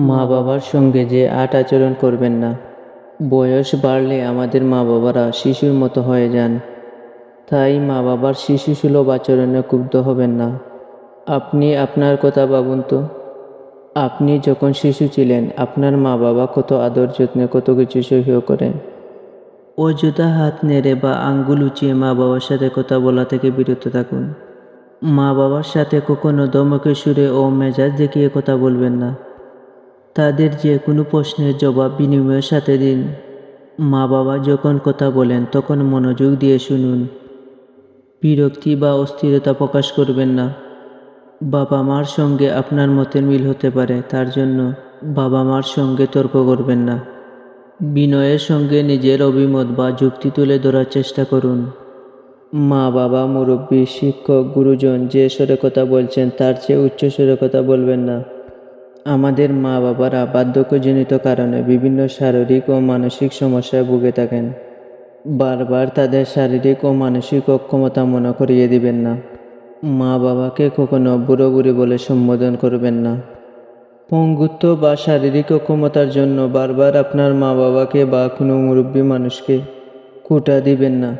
মা বাবার সঙ্গে যে আট আচরণ করবেন না। বয়স বাড়লে আমাদের মা বাবারা শিশুর মতো হয়ে যান। তাই মা বাবার শিশু সুলভ আচরণে ক্ষুব্ধ হবেন না। আপনি আপনার কথা ভাবুন তো। আপনি যখন শিশু ছিলেন, আপনার মা বাবা কত আদর যত্নে কত কিছু সহ্য করেন। অযথা হাত নেড়ে বা আঙ্গুল উঁচিয়ে মা বাবার সাথে কথা বলা থেকে বিরত থাকুন। মা বাবার সাথে কখনো দমকে সুরে ও মেজাজ দেখিয়ে কথা বলবেন না। তাদের যে কোনো প্রশ্নের জবাব বিনিময়ের সাথে দিন। মা বাবা যখন কথা বলেন, তখন মনোযোগ দিয়ে শুনুন। বিরক্তি বা অস্থিরতা প্রকাশ করবেন না। বাবা মার সঙ্গে আপনার মতের মিল হতে পারে, তার জন্য বাবা মার সঙ্গে তর্ক করবেন না। বিনয়ের সঙ্গে নিজের অভিমত বা যুক্তি তুলে ধরার চেষ্টা করুন। মা বাবা মুরব্বী, শিক্ষক, গুরুজন যে স্বরে কথা বলছেন, তার চেয়ে উচ্চ স্বরে কথা বলবেন না। আমাদের মা বাবারা বার্ধক্যজনিত কারণে বিভিন্ন শারীরিক ও মানসিক সমস্যায় ভুগে থাকেন। বারবার তাদের শারীরিক ও মানসিক অক্ষমতা মনে করিয়ে দিবেন না। মা বাবাকে কখনো বুড়ো বুড়ি বলে সম্বোধন করবেন না। পঙ্গুত্ব বা শারীরিক অক্ষমতার জন্য বারবার আপনার মা বাবাকে বা কোনো মুরব্বী মানুষকে কুটা দিবেন না।